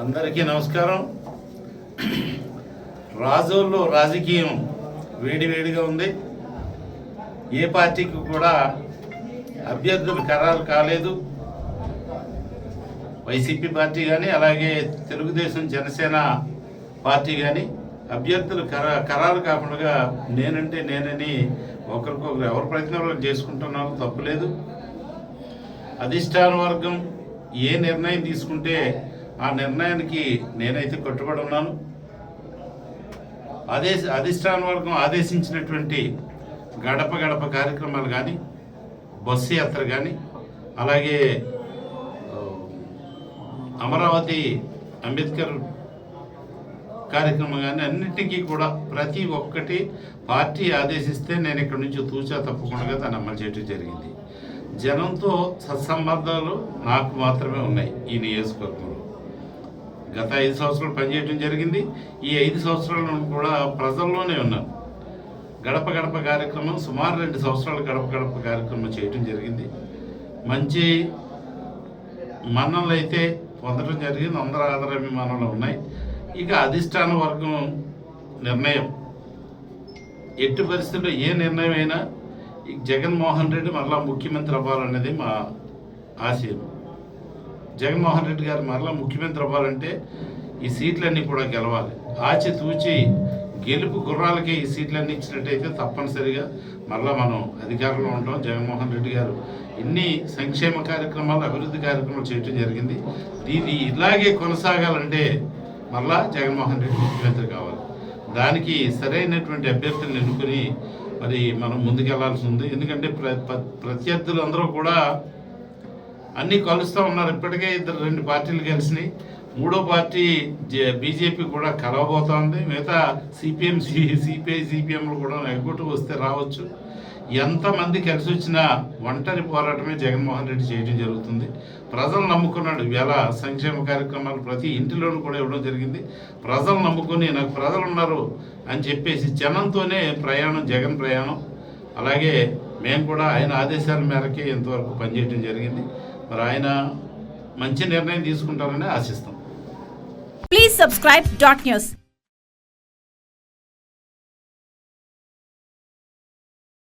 అందరికీ నమస్కారం. రాజోల్లో రాజకీయం వేడివేడిగా ఉంది. ఏ పార్టీకి కూడా అభ్యర్థులు ఖరారు కాలేదు. వైసీపీ పార్టీ కానీ అలాగే తెలుగుదేశం జనసేన పార్టీ కానీ అభ్యర్థులు ఖరా ఖరారు కాకుండా నేనంటే నేనని ఒకరికొకరు ఎవరి ప్రయత్నాలు చేసుకుంటున్నారో తప్పులేదు అధిష్టాన వర్గం ఏ నిర్ణయం తీసుకుంటే ఆ నిర్ణయానికి నేనైతే కట్టుబడి ఉన్నాను అదే అధిష్టాన వర్గం ఆదేశించినటువంటి గడప గడప కార్యక్రమాలు కానీ బస్సు యాత్ర కానీ అలాగే అమరావతి అంబేద్కర్ కార్యక్రమం కానీ అన్నిటికీ కూడా ప్రతి ఒక్కటి పార్టీ ఆదేశిస్తే నేను ఇక్కడి నుంచి తూచా తప్పకుండా దాన్ని అమలు చేయడం జరిగింది. జనంతో సత్సంబంధాలు నాకు మాత్రమే ఉన్నాయి ఈ నియోజకవర్గంలో. గత ఐదు సంవత్సరాలు పనిచేయడం జరిగింది. ఈ ఐదు సంవత్సరాలను కూడా ప్రజల్లోనే ఉన్నాను గడప గడప కార్యక్రమం సుమారు రెండు సంవత్సరాలు గడప గడప కార్యక్రమం చేయటం జరిగింది. మంచి మన్నలు అయితే పొందడం జరిగింది. అందరూ ఆదరాభిమానాలు ఉన్నాయి. ఇక అధిష్టాన వర్గం నిర్ణయం. ఎట్టి పరిస్థితుల్లో ఏ నిర్ణయం అయినా ఈ జగన్మోహన్ రెడ్డి మరలా ముఖ్యమంత్రి అవ్వాలనేది మా ఆశయం. జగన్మోహన్ రెడ్డి గారు మరలా ముఖ్యమంత్రి అవ్వాలంటే ఈ సీట్లన్నీ కూడా గెలవాలి. ఆచి తూచి గెలుపు గుర్రాలకే ఈ సీట్లన్నీ ఇచ్చినట్టయితే తప్పనిసరిగా మరలా మనం అధికారంలో ఉంటాం. జగన్మోహన్ రెడ్డి గారు ఎన్ని సంక్షేమ కార్యక్రమాలు అభివృద్ధి కార్యక్రమాలు చేయడం జరిగింది. దీన్ని ఇలాగే కొనసాగాలంటే మరలా జగన్మోహన్ రెడ్డి ముఖ్యమంత్రి కావాలి. దానికి సరైనటువంటి అభ్యర్థులను ఎన్నుకొని మరి మనం ముందుకెళ్ళాల్సి ఉంది. ఎందుకంటే ప్ర- ప్రత్యర్థులు అందరూ కూడా అన్ని కలుస్తూ ఉన్నారు. ఇప్పటికే ఇద్దరు రెండు పార్టీలు కలిసినాయి మూడో పార్టీ జే- బీజేపీ కూడా కలవబోతోంది. మిగతా సిపిఎం సిపిఐ సిపిఎంలు కూడా ఎగ్గొట్టు వస్తే రావచ్చు. ఎంతమంది కలిసి వచ్చినా ఒంటరి పోరాటమే జగన్మోహన్ రెడ్డి చేయడం జరుగుతుంది. ప్రజలు నమ్ముకున్నాడు. ఎలా సంక్షేమ కార్యక్రమాలు ప్రతి ఇంటిలోనూ కూడా ఇవ్వడం జరిగింది. ప్రజలు నమ్ముకుని నాకు ప్రజలు ఉన్నారు అని చెప్పేసి జనంతోనే ప్రయాణం జగన్ ప్రయాణం. అలాగే మేము కూడా ఆయన ఆదేశాల మేరకే ఇంతవరకు పనిచేయడం జరిగింది. మరి ఆయన మంచి నిర్ణయం తీసుకుంటారని ఆశిస్తాం. Please subscribe dot news